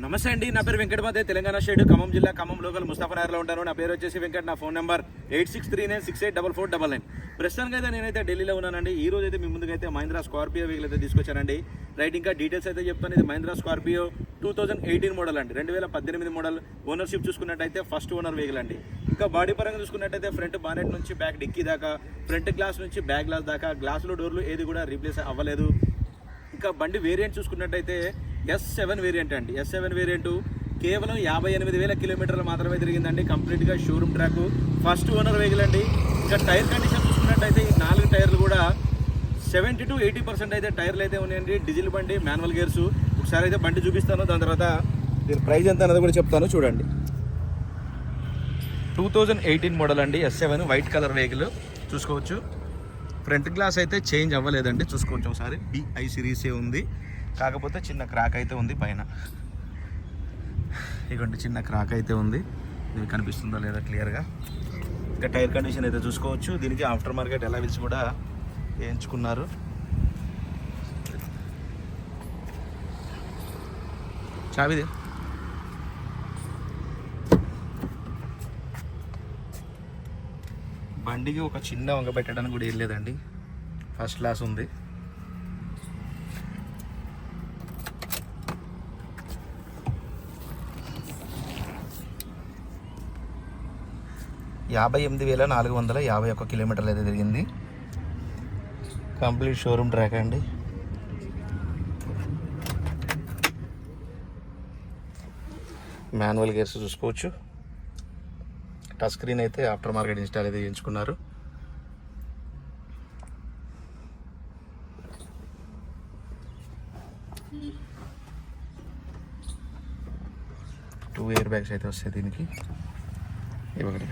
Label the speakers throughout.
Speaker 1: నమస్తే అండి నా పేరు వెంకటమాదే తెలంగాణ స్టేట్ ఖమ్మం జిల్లా ఖమ్మం లోకల్ ముస్తాఫనగర్లో ఉంటాను. నా పేరు వచ్చేసి వెంకట నా phone number eight six three nine six eight double four double nine. ప్రస్తుతానికి అయితే నేనైతే ఢిల్లీలో ఉన్నానండి. ఈ రోజు అయితే మీ ముందుకైతే మహీంద్రా స్కార్పియో వెహికల్ అయితే తీసుకొచ్చానండి. రైట్ ఇంకా డీటెయిల్స్ అయితే చెప్తాను. ఇది Mahindra Scorpio two thousand eighteen model అండి. రెండు వేల పద్దెనిమిది మోడల్ ఓనర్షిప్ చూసుకున్నట్టయితే ఫస్ట్ ఓనర్ వెహికల్ అండి. ఇంకా బాడీ పరంగా చూసుకున్నట్టయితే ఫ్రంట్ బానెట్ నుంచి బ్యాక్ డిక్కీ దాకా ఫ్రంట్ గ్లాస్ నుంచి బ్యాక్ గ్లాస్ దాకా గ్లాసులు డోర్లు ఏది కూడా రీప్లేస్ అవ్వలేదు. ఇంకా బండి వేరియంట్ చూసుకున్నట్టయితే ఎస్ సెవెన్ వేరియంట్ అండి. ఎస్ సెవెన్ వేరియంట్ కేవలం యాభై ఎనిమిది వేల కిలోమీటర్లు మాత్రమే తిరిగిందండి. కంప్లీట్గా showroom track first owner vehicle అండి. ఇంకా టైర్ కండిషన్ చూసుకున్నట్టయితే ఈ నాలుగు టైర్లు కూడా సెవెంటీ టు ఎయిటీ పర్సెంట్ అయితే టైర్లు అయితే ఉన్నాయండి. డీజిల్ బండి మాన్యువల్ గేర్స్ ఒకసారి అయితే బండి చూపిస్తాను. దాని తర్వాత దీని ప్రైస్ ఎంత అనేది కూడా చెప్తాను. చూడండి. టూ థౌజండ్ ఎయిటీన్ మోడల్ అండి. S seven white colour vehicle చూసుకోవచ్చు. ఫ్రంట్ గ్లాస్ అయితే చేంజ్ అవ్వలేదండి. చూసుకోవచ్చు ఒకసారి. బిఐ సిరీసే ఉంది. కాకపోతే చిన్న క్రాక్ అయితే ఉంది పైన. ఇటువంటి చిన్న క్రాక్ అయితే ఉంది. ఇది కనిపిస్తుందో లేదా క్లియర్గా? ఇంకా టైర్ కండిషన్ అయితే చూసుకోవచ్చు. దీనికి ఆఫ్టర్ మార్కెట్ ఎలా విల్స్ కూడా వేయించుకున్నారు. చావిది. బండికి ఒక చిన్న వంగ పెట్టడానికి కూడా ఏం లేదండి. ఫస్ట్ క్లాస్ ఉంది. యాభై ఎనిమిది వేల నాలుగు వందల యాభై ఒక్క కిలోమీటర్లు అయితే తిరిగింది. కంప్లీట్ షోరూమ్ ట్రాక్ అండి. మాన్యువల్ గేర్స్ చూసుకోవచ్చు. టచ్ స్క్రీన్ అయితే ఆఫ్టర్ మార్కెట్ ఇన్స్టాల్ అయితే చేయించుకున్నారు. టూ ఇయర్ బ్యాగ్స్ అయితే వస్తాయి దీనికి. ఇవ్వగలి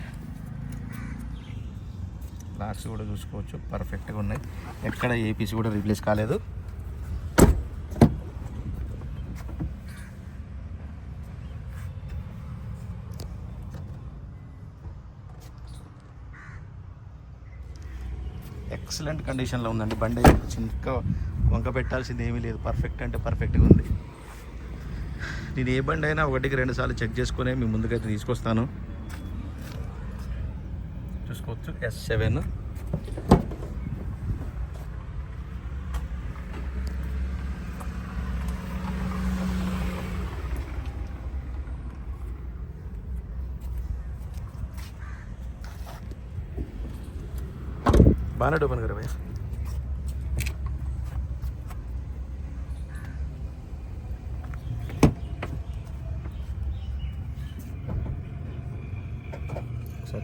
Speaker 1: లాక్స్ కూడా చూసుకోవచ్చు. పర్ఫెక్ట్గా ఉన్నాయి. ఎక్కడ ఏ పీస్ కూడా రీప్లేస్ కాలేదు. ఎక్సలెంట్ కండిషన్లో ఉందండి. బండి చిన్న వంక పెట్టాల్సింది ఏమీ లేదు. పర్ఫెక్ట్ అంటే పర్ఫెక్ట్గా ఉంది. నేను ఏ బండి అయినా ఒకటికి రెండు సార్లు చెక్ చేసుకునే మీ ముందుకైతే తీసుకొస్తాను. చూసుకోవచ్చు ఎస్ సెవెన్ బాగా ఓపెన్ కరా భయ్యా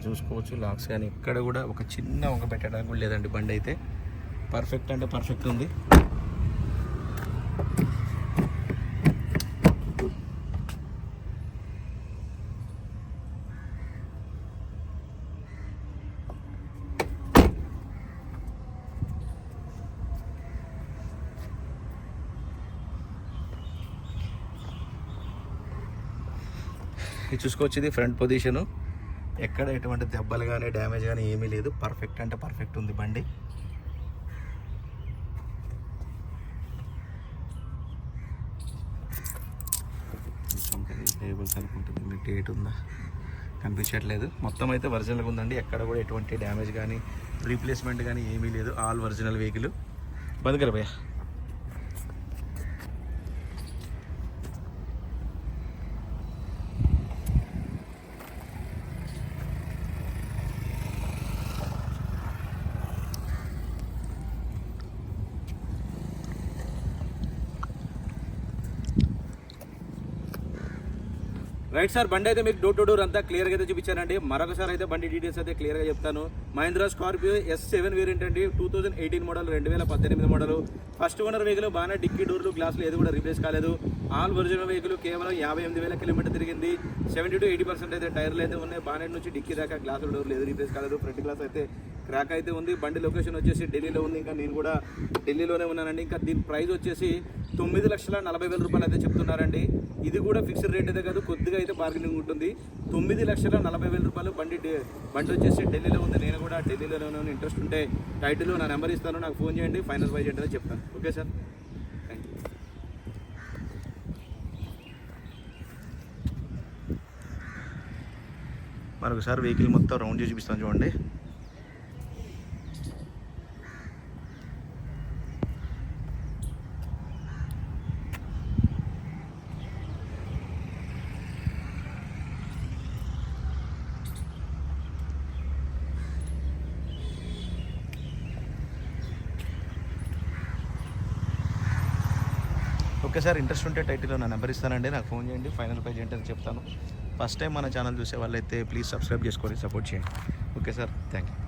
Speaker 1: చూసుకోవచ్చు లాక్స్ కానీ ఎక్కడ కూడా ఒక చిన్న ఒక పెట్టడానికి కూడా లేదండి బండి అయితే. పర్ఫెక్ట్ అంటే పర్ఫెక్ట్ ఉంది. ఇది చూసుకోవచ్చు ఇది ఫ్రంట్ పొజిషను ఎక్కడ ఎటువంటి దెబ్బలు కానీ డ్యామేజ్ కానీ ఏమీ లేదు. పర్ఫెక్ట్ అంటే పర్ఫెక్ట్ ఉంది బండి. టేబుల్ అనుకుంటుంది మీ డేట్ ఉందా? కనిపించట్లేదు. మొత్తం అయితే ఒరిజినల్గా ఉందండి. ఎక్కడ కూడా ఎటువంటి డ్యామేజ్ కానీ రీప్లేస్మెంట్ కానీ ఏమీ లేదు. All original vehicle. బంద్ కర రైట్ సార్ బండి అయితే మీకు డోర్ టు డోర్ అంతా క్లియర్గా అయితే చూపించానండి. మరొకసారి అయితే బండి డీటెయిల్స్ అయితే క్లియర్గా చెప్తాను. Mahindra Scorpio S seven variant అండి. టూ థౌసండ్ ఎయిటీన్ మోడల్ రెండు వేల పద్దెనిమిది మోడల్ ఫస్ట్ ఓనర్ వెహికల్ బాగానే డిక్కీ డోర్లు గ్లాసులు ఏది కూడా రీప్లేస్ కాలేదు. ఆల్ ఒరిజినల్ వెహికల్ కేవలం యాభై ఎనిమిది వేల కిలోమీటర్ తిరిగింది. సెవెంటీ టు ఎయిటీ పర్సెంట్ అయితే టైర్లు అయితే ఉన్నాయి. బానెట్ నుంచి డిక్కీ దాకా గ్లాసులు డోర్లు ఏది రీప్లేస్ కాలేదు. ఫ్రంట్ గ్లాస్ అయితే క్రాక్ అయితే ఉంది. బండి లొకేషన్ వచ్చేసి ఢిల్లీలో ఉంది. ఇంకా నేను కూడా ఢిల్లీలోనే ఉన్నానండి. ఇంకా దీని ప్రైస్ వచ్చేసి తొమ్మిది లక్షల నలభై వేల రూపాయలు అయితే చెప్తున్నారండి. ఇది కూడా ఫిక్స్డ్ రేట్ అయితే కాదు కొద్దిగా అయితే బార్గెనింగ్ ఉంటుంది. తొమ్మిది లక్షల నలభై వేల రూపాయలు బండి బండి వచ్చేసి ఢిల్లీలో ఉంది. నేను కూడా ఢిల్లీలో ఇంట్రెస్ట్ ఉంటే టైటిల్ నా నెంబర్ ఇస్తాను నాకు ఫోన్ చేయండి ఫైనల్ బై చేయండి చెప్తాను. ఓకే సార్ థ్యాంక్ యూ మరొకసారి వెహికల్ మొత్తం రౌండ్ చేసి చూపిస్తాను చూడండి. ఓకే సార్ ఇంట్రెస్ట్ ఉంటే టైటిల్లో నా నెంబర్ ఇస్తానండి నాకు ఫోన్ చేయండి ఫైనల్ ప్రైజ్ ఏంటని చెప్తాను. ఫస్ట్ టైం మన ఛానల్ చూసే వాళ్ళైతే ప్లీజ్ సబ్స్క్రైబ్ చేసుకొని సపోర్ట్ చేయండి. Okay sir thank you